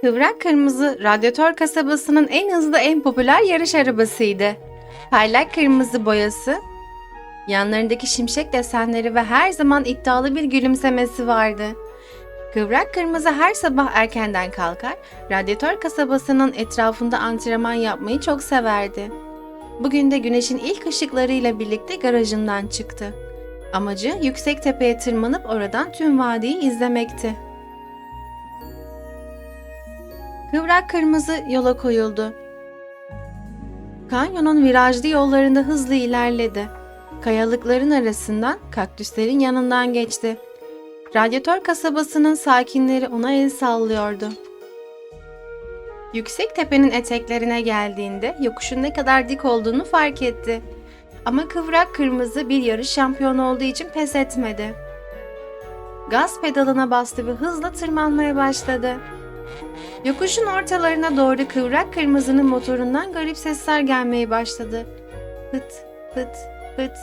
Kıvrak kırmızı radyatör kasabasının en hızlı en popüler yarış arabasıydı. Parlak kırmızı boyası, yanlarındaki şimşek desenleri ve her zaman iddialı bir gülümsemesi vardı. Kıvrak kırmızı her sabah erkenden kalkar, radyatör kasabasının etrafında antrenman yapmayı çok severdi. Bugün de güneşin ilk ışıklarıyla birlikte garajından çıktı. Amacı yüksek tepeye tırmanıp oradan tüm vadiyi izlemekti. Kıvrak kırmızı yola koyuldu. Kanyonun virajlı yollarında hızlı ilerledi. Kayalıkların arasından kaktüslerin yanından geçti. Radyatör kasabasının sakinleri ona el sallıyordu. Yüksek tepenin eteklerine geldiğinde yokuşun ne kadar dik olduğunu fark etti. Ama kıvrak kırmızı bir yarış şampiyonu olduğu için pes etmedi. Gaz pedalına bastı ve hızla tırmanmaya başladı. Yokuşun ortalarına doğru kıvrak kırmızının motorundan garip sesler gelmeye başladı. Hıt, hıt, hıt.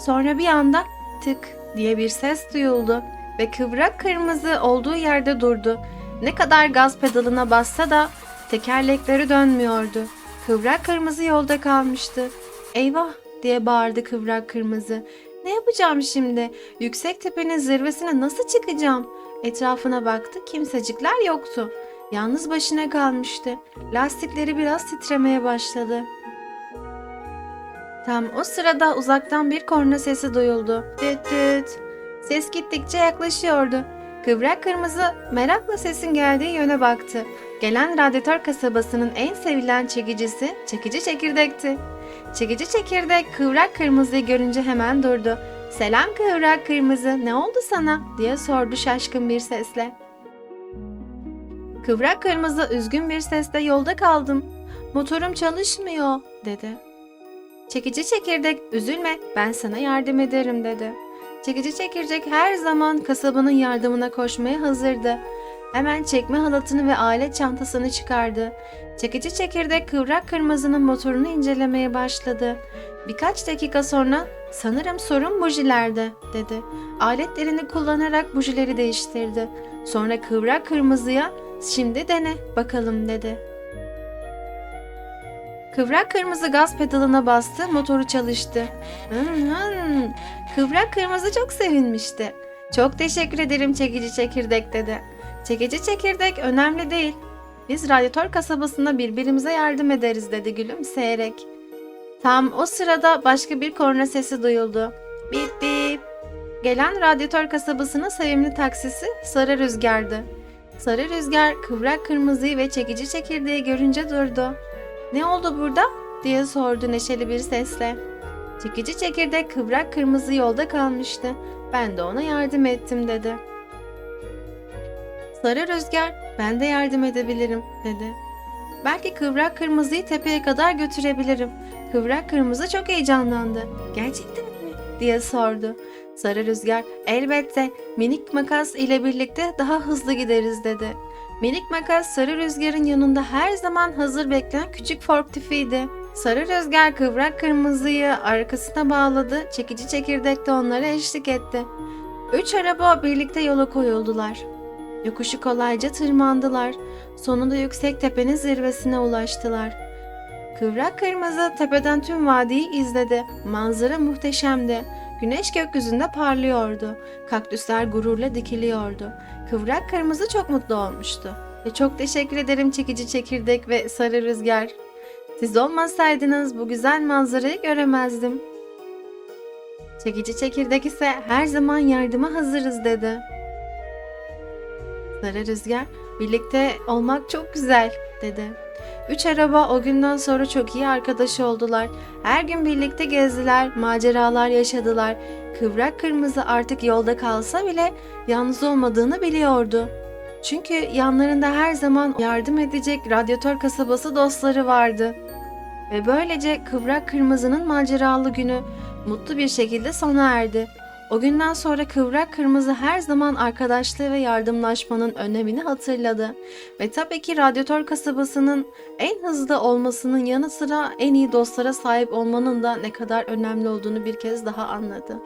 Sonra bir anda tık diye bir ses duyuldu ve kıvrak kırmızı olduğu yerde durdu. Ne kadar gaz pedalına bassa da tekerlekleri dönmüyordu. Kıvrak kırmızı yolda kalmıştı. Eyvah diye bağırdı kıvrak kırmızı. Ne yapacağım şimdi? Yüksek tepenin zirvesine nasıl çıkacağım? Etrafına baktı, kimsecikler yoktu. Yalnız başına kalmıştı. Lastikleri biraz titremeye başladı. Tam o sırada uzaktan bir korna sesi duyuldu. Düt düt. Ses gittikçe yaklaşıyordu. Kıvrak kırmızı merakla sesin geldiği yöne baktı. Gelen radyatör kasabasının en sevilen çekicisi çekici çekirdekti. Çekici çekirdek kıvrak kırmızıyı görünce hemen durdu. Selam kıvrak kırmızı ne oldu sana diye sordu şaşkın bir sesle. Kıvrak kırmızı üzgün bir sesle yolda kaldım. Motorum çalışmıyor dedi. Çekici çekirdek üzülme ben sana yardım ederim dedi. Çekici çekirdek her zaman kasabanın yardımına koşmaya hazırdı. Hemen çekme halatını ve alet çantasını çıkardı. Çekici çekirdek kıvrak kırmızının motorunu incelemeye başladı. Birkaç dakika sonra sanırım sorun bujilerde dedi. Aletlerini kullanarak bujileri değiştirdi. Sonra kıvrak kırmızıya şimdi dene bakalım dedi. Kıvrak kırmızı gaz pedalına bastı, motoru çalıştı. Hın hın. Kıvrak kırmızı çok sevinmişti. Çok teşekkür ederim çekici çekirdek dedi. Çekici çekirdek önemli değil. Biz radyatör kasabasında birbirimize yardım ederiz dedi gülümseyerek. Tam o sırada başka bir korna sesi duyuldu. Bip bip. Gelen radyatör kasabasının sevimli taksisi Sarı Rüzgar'dı. Sarı Rüzgar kıvrak kırmızıyı ve çekici çekirdeği görünce durdu. Ne oldu burada? diye sordu neşeli bir sesle. Çekici çekirdek kıvrak kırmızı yolda kalmıştı. Ben de ona yardım ettim dedi. Sarı rüzgar ben de yardım edebilirim dedi. Belki kıvrak kırmızıyı tepeye kadar götürebilirim. Kıvrak kırmızı çok heyecanlandı. Gerçekten mi? diye sordu. Sarı rüzgar elbette minik makas ile birlikte daha hızlı gideriz dedi. Minik makas sarı rüzgarın yanında her zaman hazır bekleyen küçük fork tüfeğiydi. Sarı rüzgar kıvrak kırmızıyı arkasına bağladı, çekici çekirdek de onlara eşlik etti. Üç araba birlikte yola koyuldular. Yokuşu kolayca tırmandılar. Sonunda yüksek tepenin zirvesine ulaştılar. Kıvrak kırmızı tepeden tüm vadiyi izledi. Manzara muhteşemdi. Güneş gökyüzünde parlıyordu. Kaktüsler gururla dikiliyordu. Kıvrak kırmızı çok mutlu olmuştu. Ve çok teşekkür ederim çekici çekirdek ve sarı rüzgar. Siz olmasaydınız bu güzel manzarayı göremezdim. Çekici çekirdek ise her zaman yardıma hazırız dedi. Sarı rüzgar birlikte olmak çok güzel dedi. Üç araba o günden sonra çok iyi arkadaş oldular. Her gün birlikte gezdiler, maceralar yaşadılar. Kıvrak kırmızı artık yolda kalsa bile yalnız olmadığını biliyordu. Çünkü yanlarında her zaman yardım edecek radyatör kasabası dostları vardı. Ve böylece kıvrak kırmızının maceralı günü mutlu bir şekilde sona erdi. O günden sonra kıvrak kırmızı her zaman arkadaşlığı ve yardımlaşmanın önemini hatırladı. Ve tabii ki radyatör kasabasının en hızlı olmasının yanı sıra en iyi dostlara sahip olmanın da ne kadar önemli olduğunu bir kez daha anladı.